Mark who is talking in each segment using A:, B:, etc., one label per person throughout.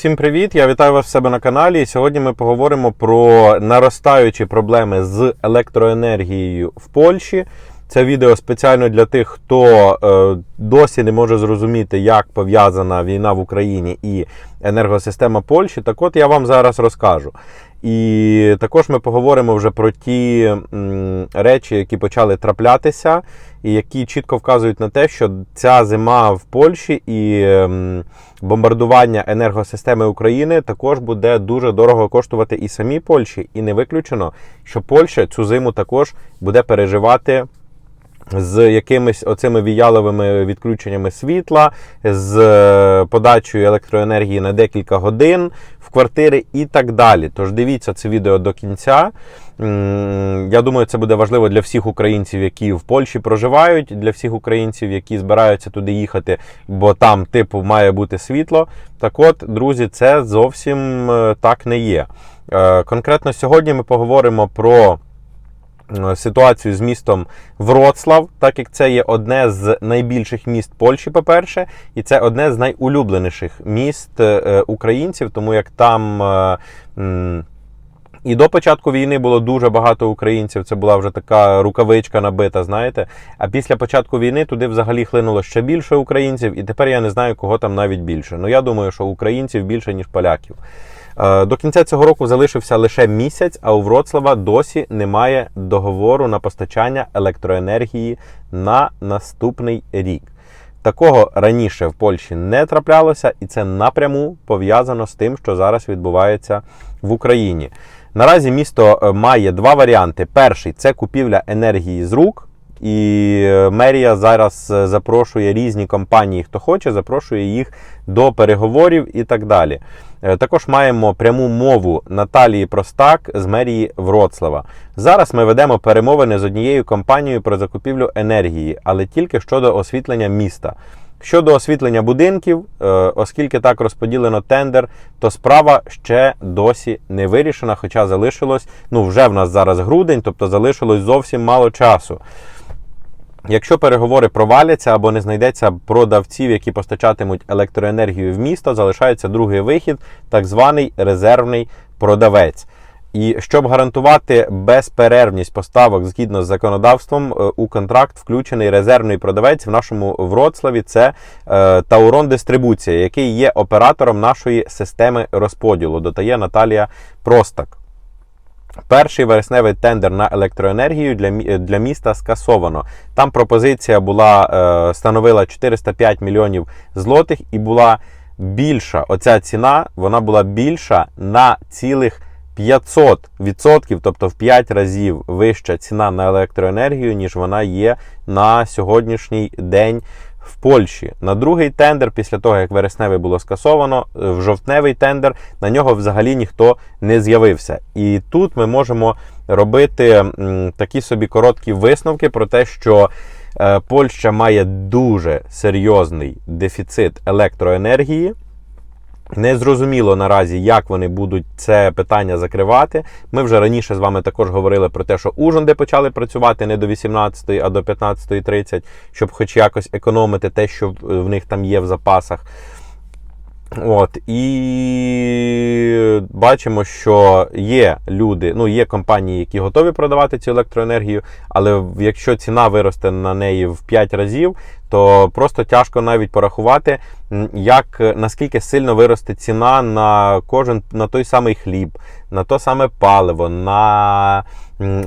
A: Всім привіт! Я вітаю вас в себе на каналі. І сьогодні ми поговоримо про наростаючі проблеми з електроенергією в Польщі. Це відео спеціально для тих, хто е, досі не може зрозуміти, як пов'язана війна в Україні і енергосистема Польщі. Так от я вам зараз розкажу. І також ми поговоримо вже про ті речі, які почали траплятися, і які чітко вказують на те, що ця зима в Польщі і бомбардування енергосистеми України також буде дуже дорого коштувати і самій Польщі. І не виключено, що Польща цю зиму також буде переживати. З якимись оцими віяловими відключеннями світла, з е, подачею електроенергії на декілька годин в квартири і так далі. Тож дивіться це відео до кінця. Я думаю, це буде важливо для всіх українців, які в Польщі проживають, для всіх українців, які збираються туди їхати, бо там, типу, має бути світло. Так от, друзі, це зовсім е, так не є. Е, Конкретно сьогодні ми поговоримо про. Е, ситуацію з містом Вроцлав, так як це є одне з найбільших міст Польщі, по-перше, і це одне з найулюбленіших міст е, українців, тому як там. е, І до початку війни було дуже багато українців. Це була вже така рукавичка набита, знаєте. А після початку війни туди взагалі хлинуло ще більше українців, і тепер я не знаю, кого там навіть більше. Ну я думаю, що українців більше ніж поляків. Е, До кінця цього року залишився лише місяць, а у Вроцлава досі немає договору на постачання електроенергії на наступний рік. Такого раніше в Польщі не траплялося, і це напряму пов'язано з тим, що зараз відбувається в Україні. Наразі місто е, має два варіанти: перший це купівля енергії з рук. І е, мерія зараз е, запрошує різні компанії, хто хоче, запрошує їх до переговорів і так далі. Е, Також маємо пряму мову Наталії Простак з мерії Вроцлава. Зараз ми ведемо перемовини з однією компанією про закупівлю енергії, але тільки щодо освітлення міста. Щодо освітлення будинків, оскільки так розподілено тендер, то справа ще досі не вирішена, хоча залишилось, ну вже в нас зараз грудень, тобто залишилось зовсім мало часу. Якщо переговори проваляться або не знайдеться продавців, які постачатимуть електроенергію в місто, залишається другий вихід, так званий резервний продавець. І щоб гарантувати безперервність поставок згідно з законодавством, е, у контракт включений резервний продавець в нашому Вроцлаві. Це е, Таурон Дистрибуція, який є оператором нашої системи розподілу. Додає Наталія Простак. Перший вересневий тендер на електроенергію для для міста скасовано. Там пропозиція була е, становила 405 мільйонів злотих і була більша. Оця ціна вона була більша на цілих 500%, тобто в 5 разів вища ціна на електроенергію, ніж вона є на сьогоднішній день в Польщі. На другий тендер, після того як вересневий було скасовано, е, в жовтневий тендер на нього взагалі ніхто не з'явився. І тут ми можемо робити такі собі короткі висновки про те, що е, Польща має дуже серйозний дефіцит електроенергії. Незрозуміло наразі, як вони будуть це питання закривати. Ми вже раніше з вами також говорили про те, що ужонди почали працювати не до 18, а до 15.30, щоб хоч якось економити те, що в них там є в запасах. От, і бачимо, що є люди, ну є компанії, які готові продавати цю електроенергію, але якщо ціна виросте на неї в 5 разів, то просто тяжко навіть порахувати, як наскільки сильно виросте ціна на кожен на той самий хліб, на то саме паливо, на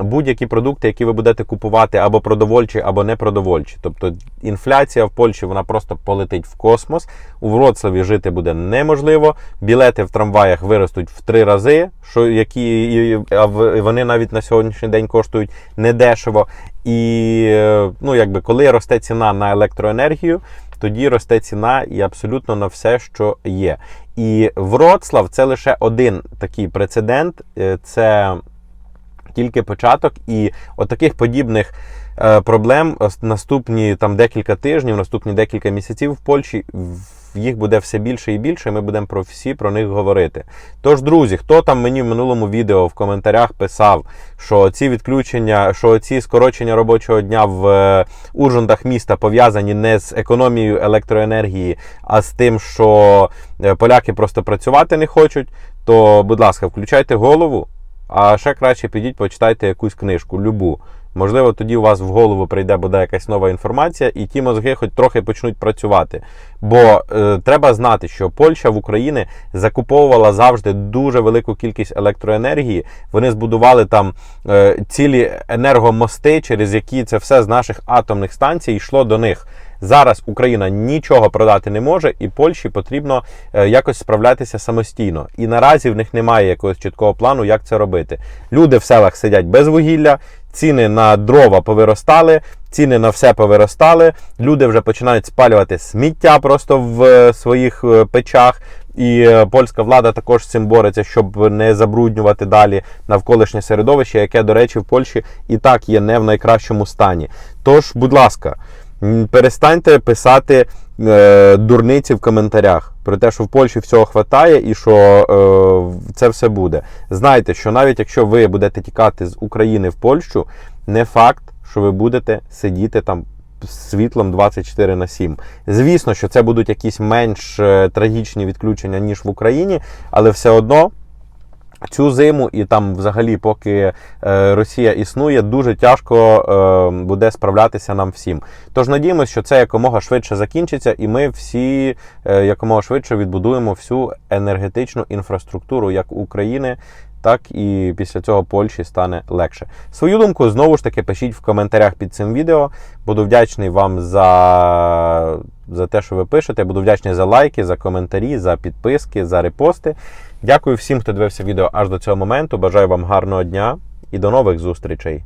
A: будь-які продукти, які ви будете купувати або продовольчі, або непродовольчі. Тобто інфляція в Польщі вона просто полетить в космос. У Вроцлаві жити буде неможливо. Білети в трамваях виростуть в три рази, що які вони навіть на сьогоднішній день коштують недешево. І е, ну, якби коли росте ціна на електроенергію, тоді росте ціна і абсолютно на все, що є. І Вроцлав це лише один такий прецедент. Е, Це тільки початок, і отаких подібних е, проблем наступні там декілька тижнів, наступні декілька місяців в Польщі. Їх буде все більше і більше, і ми будемо про всі про них говорити. Тож, друзі, хто там мені в минулому відео в коментарях писав, що ці відключення, що ці скорочення робочого дня в е, уржундах міста пов'язані не з економією електроенергії, а з тим, що е, поляки просто працювати не хочуть, то, будь ласка, включайте голову, а ще краще підіть, почитайте якусь книжку, любу. Можливо, тоді у вас в голову прийде буде якась нова інформація, і ті мозги хоч трохи почнуть працювати. Бо е, треба знати, що Польща в Україні закуповувала завжди дуже велику кількість електроенергії. Вони збудували там е, цілі енергомости, через які це все з наших атомних станцій йшло до них. Зараз Україна нічого продати не може, і Польщі потрібно е, якось справлятися самостійно. І наразі в них немає якогось чіткого плану, як це робити. Люди в селах сидять без вугілля, ціни на дрова повиростали, ціни на все повиростали. Люди вже починають спалювати сміття просто в е, своїх е, печах. І е, польська влада також з цим бореться, щоб не забруднювати далі навколишнє середовище, яке, до речі, в Польщі і так є не в найкращому стані. Тож, будь ласка, перестаньте писати е, дурниці в коментарях про те, що в Польщі всього хватає і що е, це все буде. Знайте, що навіть якщо ви будете тікати з України в Польщу, не факт, що ви будете сидіти там світлом 24 на 7. Звісно, що це будуть якісь менш е, трагічні відключення, ніж в Україні, але все одно. Цю зиму і там, взагалі, поки е, Росія існує, дуже тяжко е, буде справлятися нам всім. Тож надіємося, що це якомога швидше закінчиться, і ми всі е, якомога швидше відбудуємо всю енергетичну інфраструктуру як України, так і після цього Польщі стане легше. Свою думку знову ж таки пишіть в коментарях під цим відео. Буду вдячний вам за, за те, що ви пишете. Буду вдячний за лайки, за коментарі, за підписки, за репости. Дякую всім, хто дивився відео аж до цього моменту. Бажаю вам гарного дня і до нових зустрічей.